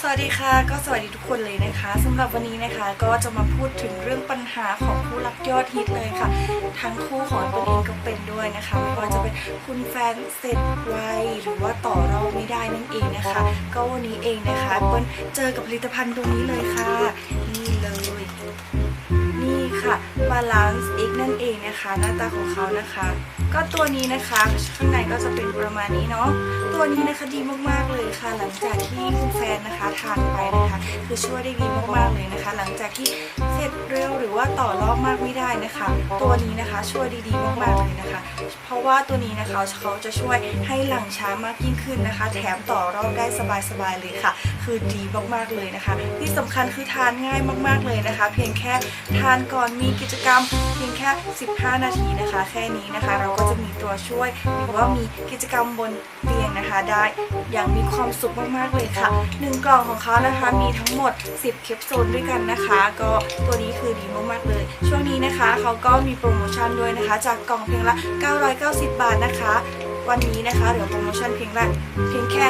สวัสดีค่ะก็สวัสดีทุกคนเลยนะคะสำหรับวันนี้นะคะก็จะมาพูดถึงเรื่องปัญหาของผู้รักยอดฮิตเลยค่ะ ทั้งคู่ของตัวเองก็เป็นด้วยนะคะไม่ว่าจะเป็นคุณแฟนเสร็จไวหรือว่าต่อรองไม่ได้นั่นเองนะคะ ก็วันนี้เองนะคะเปิ้ลเจอกับผลิตภัณฑ์ตัวนี้เลยค่ะ นี่เลย ค่ะ Balance X นั่นเองนะคะ หน้าตาของเขานะคะ ก็ตัวนี้นะคะข้างในก็จะเป็นประมาณนี้เนาะตัวนี้นะคะดีมากๆเลยค่ะ หลังจากที่คุณแฟนนะคะทานไปนะคะ คือช่วยได้ดีมากๆเลยนะคะ หลังจากที่เสร็จเร็วหรือว่าต่อรอบมากไม่ได้นะคะ ตัวนี้นะคะช่วยด้ดีมากๆเลยนะคะ เพราะว่าตัวนี้นะคะเขาจะช่วยให้หลังช้ามากยิ่งขึ้นนะคะ แถมต่อรอบได้สบายๆเลยค่ะ คือดีมากๆเลยนะคะ ที่สำคัญคือทานง่ายมากๆเลยนะคะ เพียงแค่ทานก่อนมีกิจกรรมเพียงแค่ 15 นาทีนะคะ แค่นี้นะคะ เราก็จะมีตัวช่วยหรือว่ามีกิจกรรมบนเตียงนะคะ ได้อย่างมีความสุขมากๆเลยค่ะหนึ่งกล่องของเขานะคะมีทั้งหมด 10เคปซูลด้วยกันนะคะ ก็ตัวนี้คือดีมากๆเลย ช่วงนี้นะคะเขาก็มีโปรโมชั่นด้วยนะคะ จากกล่องเพียงละ 990 บาทนะคะ วันนี้นะคะเหลือโปรโมชั่นเพียงละเพียงแค่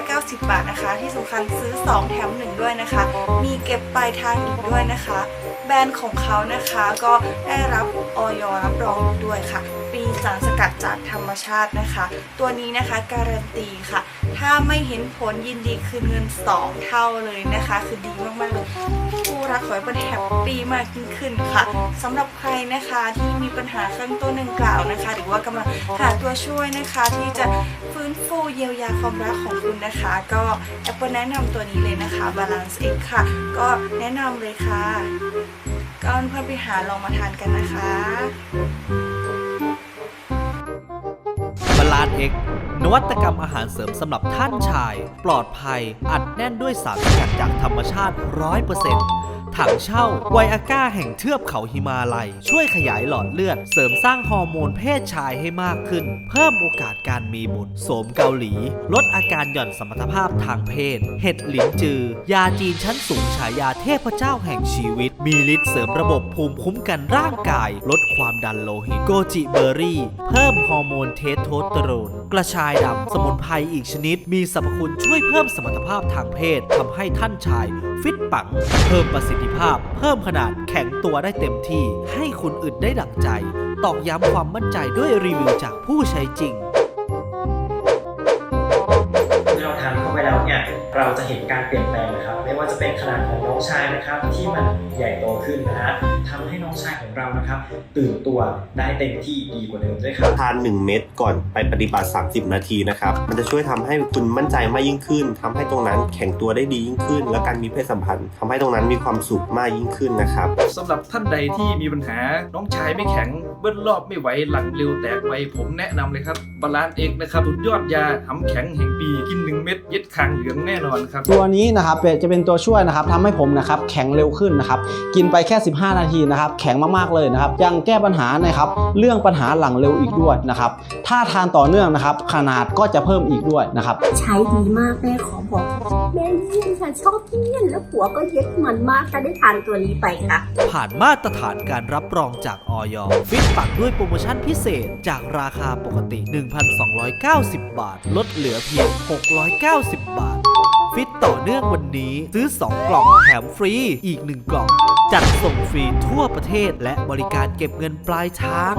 690 บาทนะคะ ที่สำคัญซื้อ 2 แถม 1 ด้วยนะคะ มีเก็บปลายทางอีกด้วยนะคะ แบรนด์ของเขานะคะก็ได้รับออยรับรองด้วยค่ะมีสารสกัดจากธรรมชาตินะคะ ตัวนี้นะคะการันตีค่ะ ถ้าไม่เห็นผลยินดีคืนเงิน 2 เท่าเลยนะคะ คือดีมากๆเลยผู้รักขอให้เป็นแฮปปี้มากยิ่งขึ้นค่ะสำหรับใครนะคะที่มีปัญหาข้างต้นดังกล่าวนะคะ หรือว่ากำลังหาตัวช่วยนะคะ ที่จะฟื้นฟูเยียวยาความรักของคุณนะคะ ก็แอปเปิลแนะนำตัวนี้เลยนะคะ Balance X ค่ะ ก็แนะนำเลยค่ะ ก็เพื่อนไปหาลองมาทานกันนะคะบาลา นวัตกรรมอาหารเสริมสำหรับท่านชาย ปลอดภัย อัดแน่นด้วยสารสกัดจากธรรมชาติ 100% ถังเช่าไวอาก้าแห่งเทือกเขาหิมาลัย ช่วยขยายหลอดเลือด เสริมสร้างฮอร์โมนเพศชายให้มากขึ้น เพิ่มโอกาสการมีบุตรโสมเกาหลี ลดอาการหย่อนสมรรถภาพทางเพศ เห็ดหลินจือ ยาจีนชั้นสูงฉายาเทพเจ้าแห่งชีวิต มีฤทธิ์เสริมระบบภูมิคุ้มกันร่างกาย ลดความดันโลหิตโกจิเบอร์รี่ เพิ่มฮอร์โมนเทสโทสเตอโรนกระชายดำ สมุนไพรอีกชนิด มีสรรพคุณช่วยเพิ่มสมรรถภาพทางเพศทำให้ท่านชาย ฟิตปังเพิ่มประสิทธิภาพ เพิ่มขนาดแข็งตัวได้เต็มที่ ให้คุณอึดได้ดั่งใจ ตอกย้ำความมั่นใจด้วยรีวิวจากผู้ใช้จริง เนี่ยเราจะเห็นการเปลี่ยนแปลงนะครับ ไม่ว่าจะเป็นขนาดของน้องชายนะครับ ที่มันใหญ่โตขึ้นนะฮะทำให้น้องชายของเรานะครับ ตื่นตัวได้เต็มที่ดีกว่าเดิมด้วยครับทาน 1 เม็ดก่อนไปปฏิบัติ 30 นาทีนะครับ มันจะช่วยทำให้คุณมั่นใจมากยิ่งขึ้นทำให้ตรงนั้นแข็งตัวได้ดียิ่งขึ้น และการมีเพศสัมพันธ์ทำให้ตรงนั้นมีความสุขมากยิ่งขึ้นนะครับสำหรับท่านใดที่มีปัญหาน้องชายไม่แข็งเบิ้ลรอบไม่ไหวหลังเร็วแตกไวผมแนะนำเลยครับบาลานเอกนะครับสุดยอดยาหำแข็งแห่งปีกิน 1 เม็ดเย็ดคางเหลืองแน่นอนครับ ตัวนี้นะครับเป็นจะเป็นตัวช่วยนะครับทำให้ผมนะครับแข็งเร็วขึ้นนะครับกินไปแค่ 15 นาทีนะครับแข็งมากๆเลยนะครับยังแก้ปัญหานะครับเรื่องปัญหาหลังเร็วอีกด้วยนะครับถ้าทานต่อเนื่องนะครับขนาดก็จะเพิ่มอีกด้วยนะครับใช้ดีมากแม่ขอบอกแม่เยี่ยมค่ะชอบเยี่ยมแล้วผัวก็เย็ดมันมากถ้าได้ทานตัวนี้ไปค่ะผ่านมาตรฐานการรับรองจากออยฟิตปังด้วยโปรโมชั่นพิเศษจากราคาปกติ1,290 บาท ลดเหลือเพียง 690 บาท ฟิตต่อเนื่องวันนี้ซื้อ 2 กล่องแถมฟรีอีก 1 กล่อง จัดส่งฟรีทั่วประเทศและบริการเก็บเงินปลายทาง